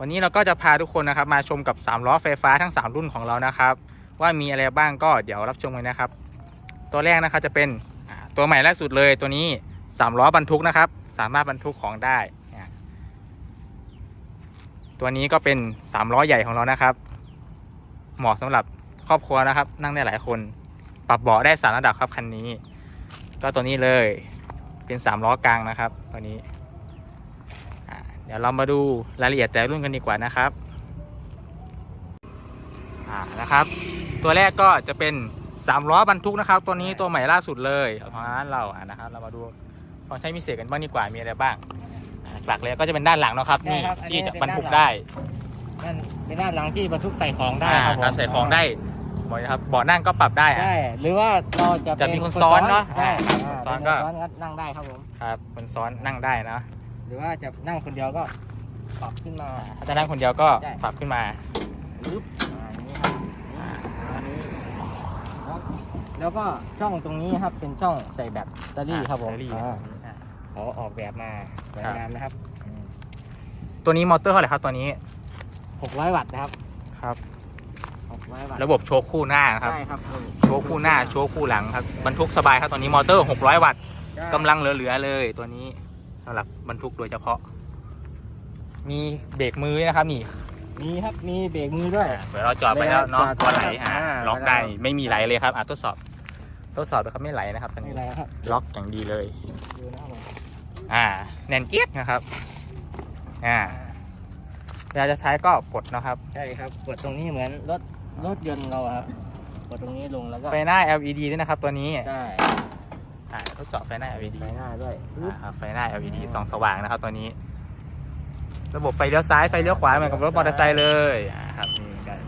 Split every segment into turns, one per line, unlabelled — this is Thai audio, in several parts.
วันนี้เราก็จะพาทุกคนนะครับมาชมกับ3ล้อไฟฟ้าทั้ง 3 รุ่นของเรานะครับ ว่ามีอะไรบ้างก็เดี๋ยวรับชมกันนะครับ ตัวแรกนะครับจะเป็นตัวใหม่ล่าสุดเลยตัวนี้3ล้อบรรทุกนะครับ สามารถบรรทุกของได้ ตัวนี้ก็เป็น3ล้อใหญ่ของเรานะครับ เหมาะสำหรับครอบครัวนะครับ นั่งได้หลายคน ปรับเบาะได้สามระดับครับคันนี้ ก็ตัวนี้เลยเป็นสามล้อกลางนะครับตัวนี้ เดี๋ยวเรามาดูรายละเอียดแต่ละรุ่นกันดีกว่านะครับอ่านะครับ ตัวแรกก็จะเป็นสามล้อบรรทุกนะครับ ตัวนี้ตัวใหม่ล่าสุดเลยของร้านเราอ่านะครับ เรามาดูฟังก์ชันพิเศษกันบ้างดีกว่ามีอะไรบ้างอ่าหลักเลยก็จะเป็นด้านหลังเนาะครับ
ใช่
นี่
ครับอันนี้
ที่จะ
เป็น
บรรทุก
ด้านหลัง
ได้
นั่นเป็นด้านหลังที่บรรทุกใส่ของได้
อ่า
ครับผม
การใส่ของได้หมดนะครับเบาะนั่งก็ปรับได้อะ
ใช่หรือว่าเราจะ
จะ
เป็
มีคนซ้อนเนอะ
ใช่
อ่าคนซ้อนก็
เป็ซ้อนก็นั่งได้ครับผม
ครับคนซ้อนนั่งได้นะ
หรือว่าจะนั่งคนเดียวก็ปรับขึ้นมา
ถ้าจะนั่งคนเดียวก็
ใช่
ปรับขึ้นมา
ปึ๊บอ่าอย่างนี้ครับ
อ่า
อันนี้แล้วแล้วก็ช่องตรงนี้ครับเป็นช่องใส่แบตเตอรี่ครับผม
แบตเตอรี่
อ่า
อ่า
เขาออกแบบมาสวยงามนะครับอืม
ตัวนี้มอเตอร์เท่าไหร่ครับตัวนี้
600 วัตต์นะครับ
ครับ
600 วัตต์
ระบบโชคคู่หน้านะครับ
ใช่ครับ
โชคคู่หน้าโชคคู่หลังครับบรรทุกสบายครับตัวนี้มอเตอร์ 600 วัตต์
ใช่
กำลังเหลือๆเลยตัวนี้ สำหรับบรรทุกโดยเฉพาะ มีเบรกมือด้วยนะครับ นี่
มีครับมีเบรกมือด้วย
เดี๋ยวเราจอดไปแล้วเนาะ
จอด
ตัวไหลอ่า
อ่า
ล็อกได้ไม่มีไหลเลยครับอะทดสอบ ทดสอบดูครับไม่ไหลนะครับตัว
นี่
นี้
อะไรครับ
ล็อกอย่างดีเลย
ดูนะครับผม
อ่า แน่นเกียกนะครับ อ่าเวลาจะใช้ก็กดนะครับ
ใช่ครับกดตรงนี้เหมือนรถรถยนต์เราอะครับกดตรงนี้ลงแล้วก็
ไฟหน้า LED ด้วยนะครับตัวนี้
ใช่
อ่าทดสอบไฟหน้า LED
ไฟหน้าด้วยปึ๊บ
อ่าไฟหน้า LED ส่องสว่างนะครับตัวนี้ ระบบไฟเลี้ยวซ้ายไฟเลี้ยวขวาเหมือนกับรถมอเตอร์ไซค์เลยอ่าครับนี่เหมือนกัน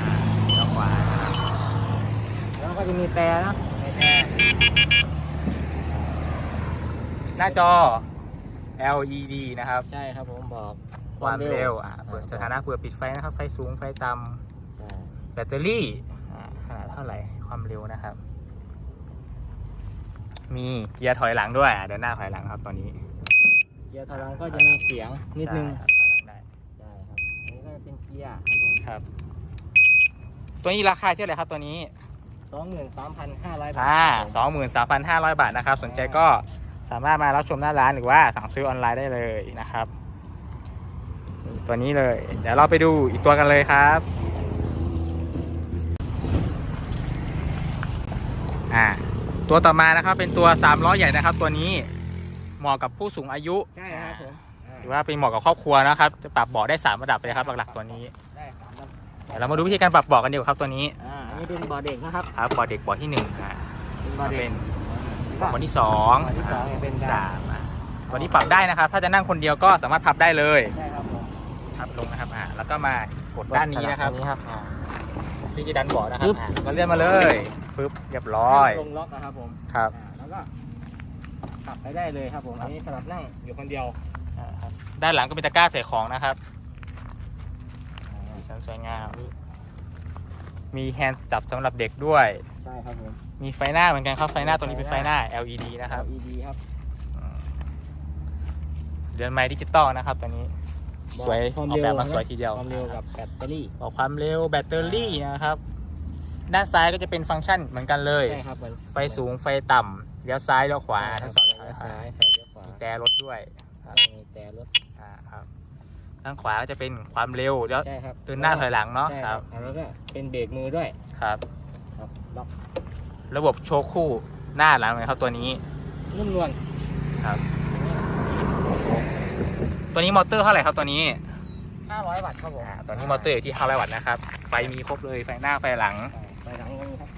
อ่าเลี้ยวขวานะครับ
แล้วก็จะมีแปรนะมีแปร
หน้าจอ LED นะครับ
ใช่ครับผมบอก
ความเร็วอ่าเปิดสถานะเปิดปิดไฟนะครับ ไฟสูงไฟต่
ใช่ำ
แบตเตอรี่อ่าขนาดเท่าไหร่ ความเร็วนะครับ มีเกียร์ถอยหลังด้วยอ่าเดินหน้าถอยหลังครับตัวนี้
เกียร์ถอยหลังก็จะมีเสียงนิดนึง
ใช่ครับถอยหลังได้
ใช่ครับอันนี้ก็จะเป็นเกียร์ครับผม
ครับตัวนี้ราคาเท่าไหร่ครับตัวนี้
สองหมื่นสามพันห้าร้อยบาท
อ่า
ครับผม
สองหมื่นสามพันห้าร้อยบาทนะครับ สนใจก็สามารถมารับชมหน้าร้านหรือว่าสั่งซื้อออนไลน์ได้เลยนะครับ ตัวนี้เลย เดี๋ยวเราไปดูอีกตัวกันเลยครับ อ่า ตัวต่อมานะครับเป็นตัว3ล้อใหญ่นะครับ ตัวนี้เหมาะกับผู้สูงอายุ
ใช่ครับผมอ่า
หรือว่าเป็นเหมาะกับครอบครัวนะครับ จะปรับเบาะได้สามระดับเลยครับหลักๆตัวนี้
ได้ครับแล้ว
เดี๋ยวเรามาดูวิธีการปรับเบาะกันดีกว่าครับตัวนี้
อ่าอันนี้เป็นบอร์ดเด็กนะครับ
ครับเบาะเด็กเบาะที่หนึ่งอ่า
เป็นบอร์ดเด็
เป็
ก
น
ก็
วันที่สอง
วันที่สองเนี่ยเป็น
สามอะวันนี้ปรับได้นะครับ ถ้าจะนั่งคนเดียวก็สามารถพับได้เลย
ใช่ครับผม
พับลงนะครับอ่าแล้วก็มากดด้านนี้นะครับ
นี้ครับ อ่า
ที่จะดันเบาะนะครั
ปึ๊
บบอ่าก็เลื่อนมาเลยปึ๊บเรียบร้อย
ลงล็อกนะครับผม
ครับ
อ่าแล้วก็ขับไปได้เลยครับผม อันนี้สำหรับนั่งอยู่คนเดียว
อ่าครับด้านหลังก็เป็นตะกร้าใส่ของนะครับ สีสันสวยงาม มีแฮนด์จับสำหรับเด็กด้วย
ใช่ครับผม
มีไฟหน้าเหมือนกันครับไฟหน้าตัวนี้เป็นไฟหน้า LED นะครับ
LED ครับ
อืมเดือนไม้ดิจิตอลนะครับตัวนี้ สวย
ความ
ออก
เร็
แบบ
ว
มาสวยทีเดียว
ความเร็วกับแบตเตอรี่
บอกความเร็วแบตเตอรี่นะครับ ด้านซ้ายก็จะเป็นฟังก์ชันเหมือนกันเลย
ใช่ครับเหมือน
ไฟสูงไฟต่ำเลี้ยวซ้ายเลี้ยวขวา
ใช่ค
ทั้
รับ
งสอง
เลี้ยวซ้ายไฟเลี้ยวขวา
มีแต่รถด้วย
ครับมีแต่รถ
อ่าครับด้านขวาก็จะเป็นความเร็วแล้ว
ใช่ครับ
ตื่นหน้าถอยหลังเนาะ
ใช่
ค
ค
รั
รับบอันนี้ก็เป็นเบรกมือด้วย
ครับ
ครับล็อก
ระบบโชว์คู่หน้าหลังเลยครับตัวนี้
นุ่มนวล
ครับ ตัวนี้มอเตอร์เท่าไหร่ครับตัวนี้
500 วัตต์ครับผม
อ่าตัวนี้มอเตอร์อยู่ที่500วัตต์นะครับ ไฟมีครบเลย ไฟหน้า ไฟหลัง
ใช่ไฟหลังก็มีครับ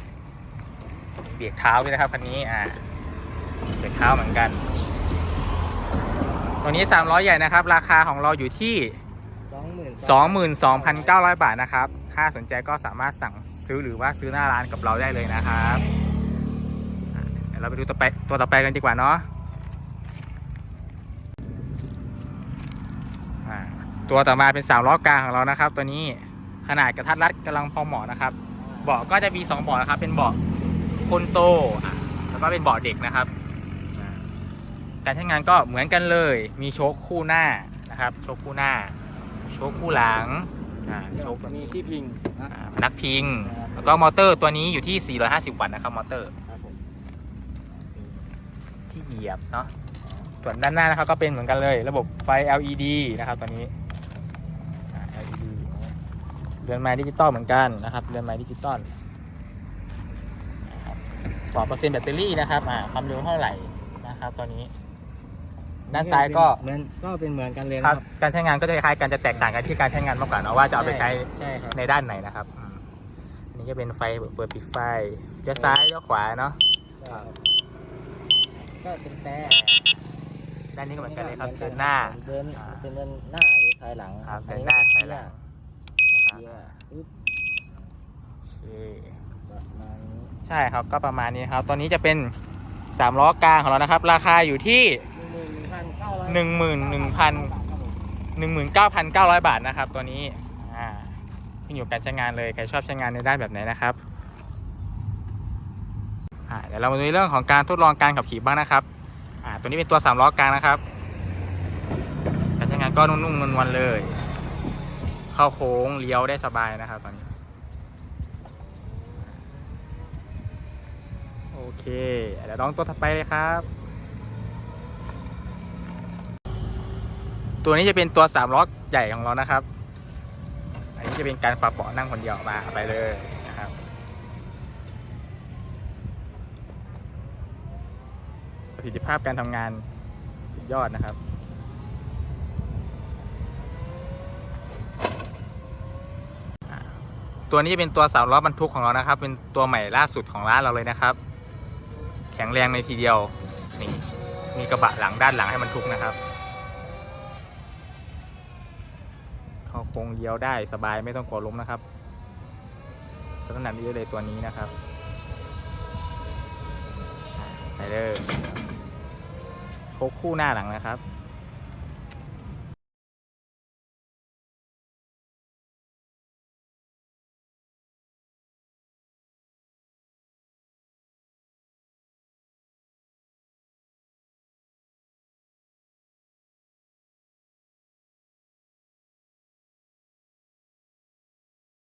เบรกเท้าด้วยนะครับคันนี้ อ่า เบรกเท้าเหมือนกัน ตัวนี้ 300 ใหญ่นะครับ ราคาของเราอยู่ที่
สองหมื่น
22,900 บาทนะครับ ถ้าสนใจก็สามารถสั่งซื้อหรือว่าซื้อหน้าร้านกับเราได้เลยนะครับอะเดี๋ยวเราไปดูตัวไปตัวต่อไปกันดีกว่าเนาะอะ ตัวต่อมาเป็น3ล้อกลางของเรานะครับ ตัวนี้ขนาดกระทัดรัดกำลังพอเหมาะนะครับ เบาะก็จะมี 2 เบาะนะครับ เป็นเบาะคนโตอะแล้วก็เป็นเบาะเด็กนะครับอะการใช้งานก็เหมือนกันเลย มีโชคคู่หน้านะครับ โชคคู่หน้า โชคคู่หลังอ่าโชค
มีที่พิงนะ
อ่าพนักพิง แล้วก็มอเตอร์ตัวนี้อยู่ที่ 450 วัตต์นะครับ มอเตอร์
ครับผม
ที่เหยียบเนาะส่วนด้านหน้านะครับก็เป็นเหมือนกันเลย ระบบไฟ LED นะครับตัวนี้อ่า LED เรือนไม้ดิจิตอลเหมือนกันนะครับเรือนไม้ดิจิตอลนะครับปลอดเปอร์เซ็นต์แบตเตอรี่นะครับอ่าความเร็วเท่าไหร่นะครับตัวนี้ ด้านซ้ายก็
เหมือนก็เป็นเหมือนกันเลย
ค
นะ
รั
ครับบ
การใช้งานก็จะคล้ายๆกันจะแตกต่างกันที่การใช้งานมากกว่าเนอะว่าจะเอาไปใช้
ใช่ครับ
ในด้านไหนนะครับอืมอันนี้ก็เป็นไฟเปิดปิดไฟเลี้ยวซ้ายเลี้ยวขวาเนาะ
ใช่ครับก็เป็นแต่
ด้านนี้ก็เหมือนกันเลยครับเดินหน้า
เดิน
อ่า
เป็นเดินหน้าหรือถอยหลัง
ครับ
อั
เดินหน้าถอยหลัง ใช่ครับก็ประมาณนี้ครับ ตอนนี้จะเป็นสามล้อกลางของเรานะครับ ราคาอยู่ที่
หนึ่งหมื่นหนึ่งพันเก้าร้อย
11,000 19,900บาทนะครับ ตัวนี้อ่าขึ้นอยู่การใช้งานเลย ใครชอบใช้งานในด้านแบบไหนนะครับอ่าเดี๋ยวเรามาดูเรื่องของการทดลองการขับขี่บ้างนะครับอ่าตัวนี้เป็นตัวสามล้อกลางนะครับการใช้งานก็นุ่มๆนวลๆเลย เข้าโค้งเลี้ยวได้สบายนะครับตอนนี้ โอเค เดี๋ยวลองตัวถัดไปเลยครับ ตัวนี้จะเป็นตัวสามล้อใหญ่ของเรานะครับ อันนี้จะเป็นการปรับเบาะนั่งคนเดียวมาไปเลยนะครับประสิทธิภาพการทำงานสุดยอดนะครับ อ่า ตัวนี้จะเป็นตัวสาล้อบรรทุกของเรานะครับ เป็นตัวใหม่ล่าสุดของร้านเราเลยนะครับ แข็งแรงในทีเดียวนี่มีกระบะหลังด้านหลังให้บรรทุกนะครับเขาโค้งเลี้ยวได้สบายไม่ต้องกลัวล้มนะครับลักษณะนี้เลยตัวนี้นะครับไปเลยโชกคู่หน้าหลังนะครับ